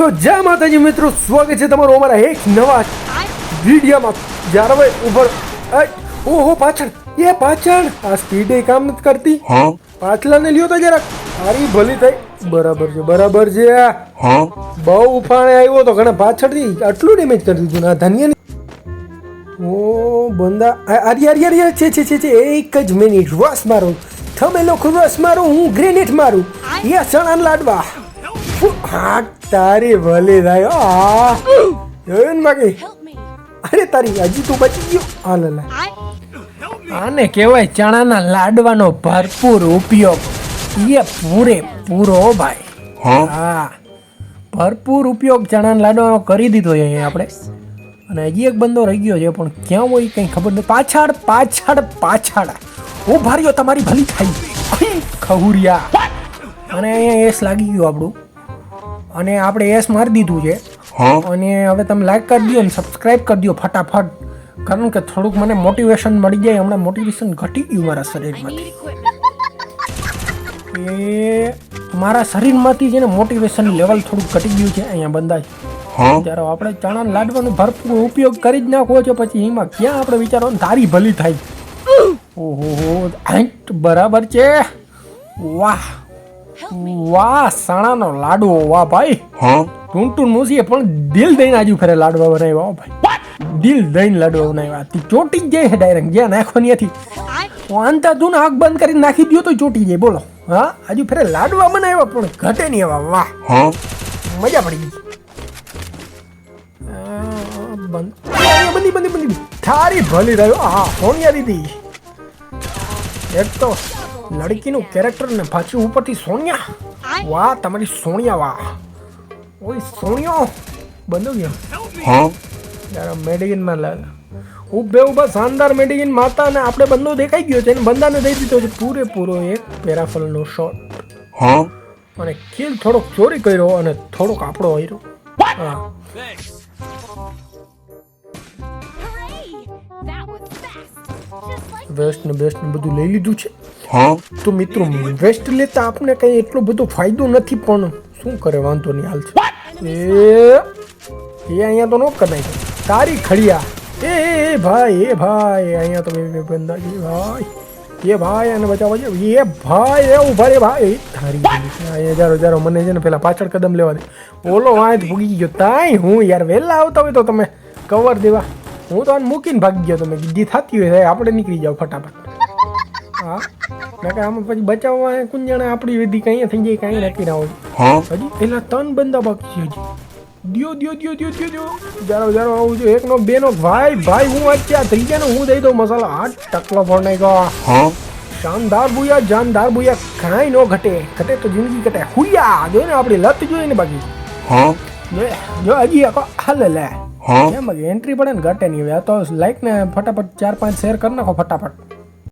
તો જય માતાજી મિત્રો સ્વાગત છે તમારું અમારા એક નવા વિડીયોમાં. જારવે ઉપર ઓહો પાછળ. એ પાછળ. આ સ્પીડે કામ નથી કરતી. પાછલાને લ્યો તો જરાક. સારી ભલી થઈ. બરાબર છે બરાબર છે. બહુ ઉફાણે આવ્યો તો ઘણા પાછળથી આટલું ડેમેજ કરી દીધું. ના ધન્ય ઓ બંદા. અરે અરે અરે છે છે છે છે. એક જ મિનિટ રસ મારો. તમે લોકો રસ મારો હું ગ્રેનેટ મારું. યા ચણા લાડવા. હા તારી ભલે થાય. આ જોયું ને બાકી? અરે તારી હજી તું બચી ગયો? હાલ આને કહેવાય ચણાના લાડવાનો ભરપૂર ઉપયોગ. એ પૂરે પૂરો ભાઈ. હા? ભરપૂર ઉપયોગ ચણાના લાડવાનો કરી દીધો છે અહીંયા આપણે. અને હજી એક બંદો રહી ગયો છે પણ ક્યાં હોય કંઈ ખબર નહીં પાછળ પાછળ પાછળ ઓ ભાર્યો તમારી ભલી થાય. ખહુરિયા. અને અહીંયા એસ લાગી ગયું આપણું. અને આપણે એસ મારી દીધું છે. અને હવે તમે લાઈક કરી દો ને સબસ્ક્રાઈબ કરી દો ફટાફટ. કારણ કે થોડુંક મને મોટિવેશન મળી જાય હમણાં મોટિવેશન ઘટી ગયું મારા શરીરમાંથી. એ મારા શરીરમાંથી જેને મોટિવેશન લેવલ થોડુંક ઘટી ગયું છે અહીંયા બંધાય. હા. જ્યારે આપણે ચણા લાડવાનો ભરપૂર ઉપયોગ કરી જ નાખવો છે પછી એમાં ક્યાં આપણે વિચારવાનું? તારી ભલી થાય. ઓહો આઈટ બરાબર છે. વાહ. વાહ સણાનો લાડવો વાહ ભાઈ. હા? ટૂંટૂન મૂસીએ પણ દિલ દઈને આજુ ફરે લાડવા બનાવ્યા વાહ ભાઈ. દિલ દઈને લાડવા બનાવ્યા. તી ચોટી જ જાય છે ડાયરેક્ટ જ્યાં નાખવાની હતી વાંધા તું આંખ બંધ કરીને નાખી દો તો ચોટી જાય બોલો. હા આજુ ફરે લાડવા બનાવ્યા પણ ઘટે નહીં એવા વાહ. મજા પડી ગઈ. બંધ. બંધી બંધી બંધી થારી ભલી રહ્યો. હા સોનિયા દીદી એક તો લડકીનું કેરેક્ટર ને પાછું ઉપરથી સોનિયા. વાહ તમારી સોનિયા વાહ. ઓય સોનિયો. બંધો ગયો હા. યાર મેડિગિનમાં લાલ ઉભે ઊભા શાનદાર મેડિગિન માતા અને આપણે બંદો દેખાઈ ગયો છે અને બંદાને દઈ દીધો છે. પૂરેપૂરો એક પેરાફલનો શોટ હા. અને કિલ થોડોક ચોરી કર્યો અને થોડોક આપણો હર્યો હા. વેસ્ટ ને બેસ્ટ ને બધું લઈ લીધું છે. હા તો મિત્રો વેસ્ટ લેતા આપણે કંઈ એટલો બધો ફાયદો નથી પણ શું કરે વાંધો નહીં હાલ છે. એ એ અહીંયા તો નો કરાય. તારી ખડિયા. એ એ, એ ભાઈ એ ભાઈ અહીંયા તો બે બંદા છે ભાઈ એ ભાઈ અને બચાવો છે. એ ભાઈ એ ઊભા રે ભાઈ. તારી અહીંયા જારો જારો મને છે ને પેલા પાછળ કદમ લેવા દે. ઓલો વાંચ ભૂગી ગયો. તાઈ હું યાર વહેલા આવતા હોય તો તમે કવર દેવા. હું તો આને મૂકીને ભાગી ગયો. તમે જે થતી હોય એ આપણે નીકળી જાવ ફટાફટ. હા? નકર આમાં પછી બચાવવા કુંજાણે આપણી વિધિ કઈ થઈ જાય કઈ નક્કી ના હોય હા? હજી? પેલા ત્રણ બંદા બાકી છે હજી. દિયો દિયો દિયો દિયો દિયો દિયો. જારો જારો આવું જો એકનો બેનો ભાઈ ભાઈ હું વાંચી આ ને? હું દઈ દઉં મસાલા. આ ટકલો ફોડ ગયો હા? શાનદાર બુયા જાનદાર બુયા કાંઈ નો ઘટે. ઘટે તો જિંદગી ઘટે. હુયા જો ને આપણી લત જોઈ ને બાકી. હા? જો હજી આખો હાલે લે. હા? એમ એન્ટ્રી પડે ને ઘટે નહીં. હવે આ તો લાઈક ને ફટાફટ ચાર પાંચ શેર કરી નાખો ફટાફટ.